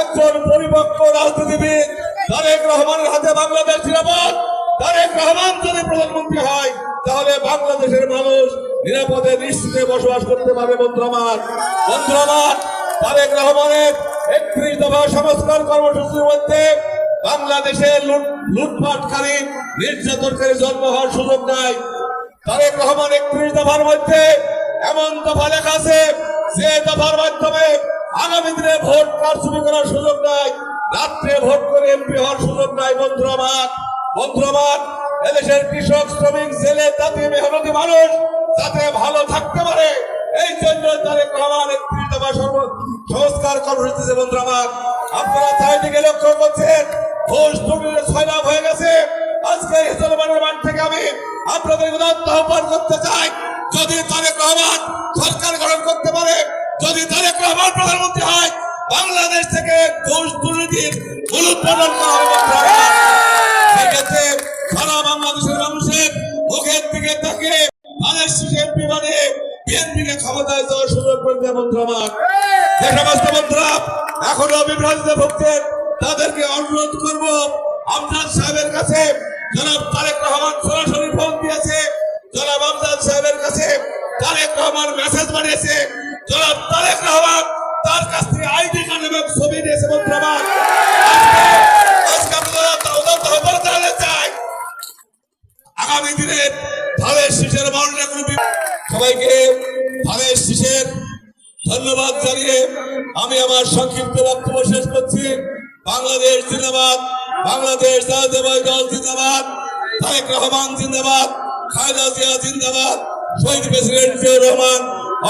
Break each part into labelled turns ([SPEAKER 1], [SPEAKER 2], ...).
[SPEAKER 1] একজন পরিপক্ক রাজনীতিবিদ, তারেক রহমানের হাতে বাংলাদেশ নিরাপদ। তারেক রহমান যদি প্রধানমন্ত্রী হয়, তাহলে বাংলাদেশের মানুষ নিরাপদে নিশ্চিতে বসবাস করতে পারবে, বন্ধুরা আমার। বন্ধুরা তারেক রহমানের একত্রিশ দফা সংস্কার কর্মসূচির মধ্যে বাংলাদেশের লুট, লুটপাটকারী, নির্যাতনকারী জন্ম হওয়ার সুযোগ নাই। তারেক রহমান একত্রিশ দফার মধ্যে এমন দফা লেখা আছে, যে দফার মাধ্যমে আগামী দিনে ভোট কারচুপি করার সুযোগ নাই। রাত্রে ভোট করে এমপি হওয়ার সুযোগ নাই বন্ধুরা আমার। বন্ধুরা আমার, এদেশের কৃষক, শ্রমিক, জেলে, জাতি, মেহনতি মানুষ যাতে ভালো থাকতে পারে, এই জন্য তারেক রহমান একত্রিশ দফা সর্ব সংস্কার কর্মসূচিতে বন্ধুরা আমার। আপনারা চারিদিকে লক্ষ্য করছেন, ঘোষ দুর্নীতির ছয় লাভ হয়ে গেছে। আজকে হিজলমানের মাঠ থেকে আমি আপনাদের আহ্বান করতে চাই, যদি তারেক রহমান প্রধানমন্ত্রী হয়, বাংলাদেশ থেকে ঘোষ দুর্নীতির হবে সেক্ষেত্রে সারা বাংলাদেশের মানুষের মুখের দিকে এখনও তাদেরকে অনুরোধ করব, আমজাদ সাহেবের কাছে জনাব তারেক রহমান সরাসরি সবাইকে ধানের শীষের ধন্যবাদ জানিয়ে আমি আমার সংক্ষিপ্ত বক্তব্য শেষ করছি। বাংলাদেশ জিন্দাবাদ, বাংলাদেশ দল জিন্দাবাদ, তারেক রহমান জিন্দাবাদ খায়দা জিয়া জিন্দাবাদ, শহীদ প্রেসিডেন্ট জিয়াউর রহমান,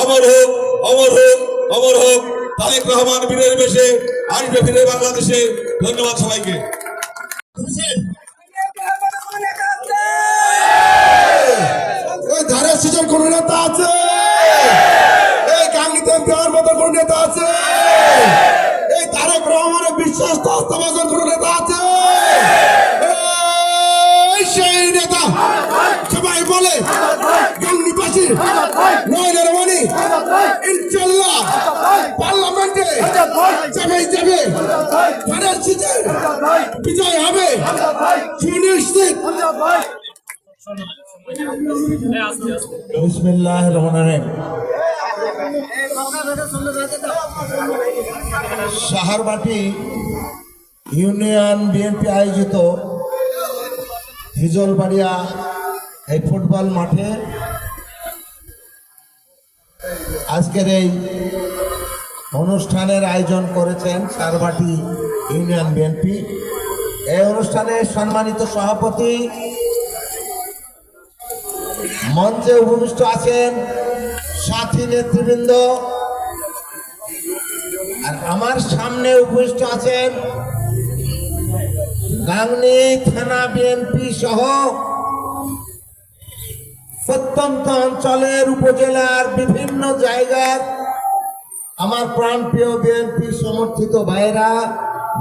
[SPEAKER 1] অমর হোক অমর হোক অমর হোক, তারেক রহমান বীরের বেশে আসবে ফিরে বাংলাদেশে ধন্যবাদ সবাইকে।
[SPEAKER 2] আছে। এই তারেক রহমানের বিশ্বাস হস্তবাজন কোন নেতা আছে? সেই নেতা। সবাই বলে গাঙ্গি নয়নের মানি ইনশাল্লাহ পার্লামেন্টে যাবে যাবে। ধারের শিশুর বিজয় হবে। সুনিশ্চিত। বিসমিল্লাহ রহমান রহিম। সাহারবাটি ইউনিয়ন বিএনপি আয়োজিত হিজলবাড়িয়া এই ফুটবল মাঠে আজকের এই অনুষ্ঠানের আয়োজন করেছেন সারবাটি ইউনিয়ন বিএনপি। এই অনুষ্ঠানে সম্মানিত সভাপতি মঞ্চে উপবিষ্ট আছেন সাথী নেতৃবৃন্দ। আর আমার সামনে উপস্থিত আছেন গাংনি থানা বিএনপি সহ প্রত্যন্ত অঞ্চলের উপজেলার বিভিন্ন জায়গার আমার প্রাণপ্রিয় বিএনপি সমর্থিত ভাইরা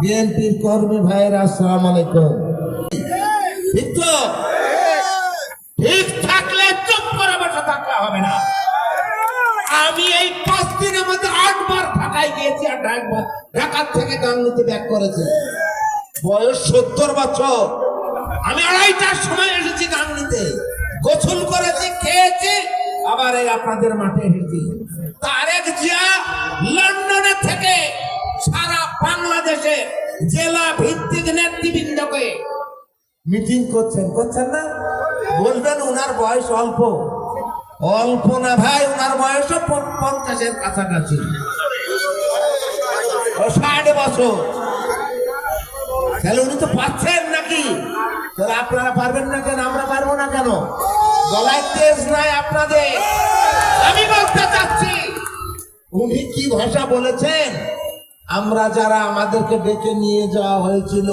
[SPEAKER 2] বিএনপির কর্মী ভাইরা আসসালাম আলাইকুম। থেকে ব্যাক করেছি। বয়স সত্তর বছর। আমি আড়াইটার সময় এসেছি গাঙ্গুতে গোসল করেছি, খেয়েছি, আবার এই আপনাদের মাঠে এসেছি। তারেক জিয়া লন্ডনে থেকে সারা বাংলাদেশে জেলা ভিত্তিক নেতৃবৃন্দকে মিটিং করছেন। করছেন না? বলবেন ওনার বয়স অল্প। অল্প না ভাই ওনার বয়সও পঞ্চাশের কাছাকাছি। ষাট বছর তাহলে উনি তো পাচ্ছেন নাকি? তাহলে আপনারা পারবেন না কেন? আমরা পারব না কেন? গলায় তেজ নাই আপনাদের। আমি বলতে চাচ্ছি, উনি কি ভাষা বলেছেন? আমরা যারা আমাদেরকে ডেকে নিয়ে যাওয়া হয়েছিল,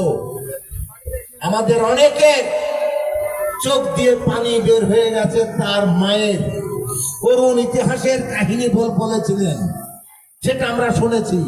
[SPEAKER 2] আমাদের অনেকের চোখ দিয়ে পানি বের হয়ে গেছে, তার মায়ের। করুণ ইতিহাসের কাহিনী বল বলেছিলেন সেটা আমরা শুনেছি।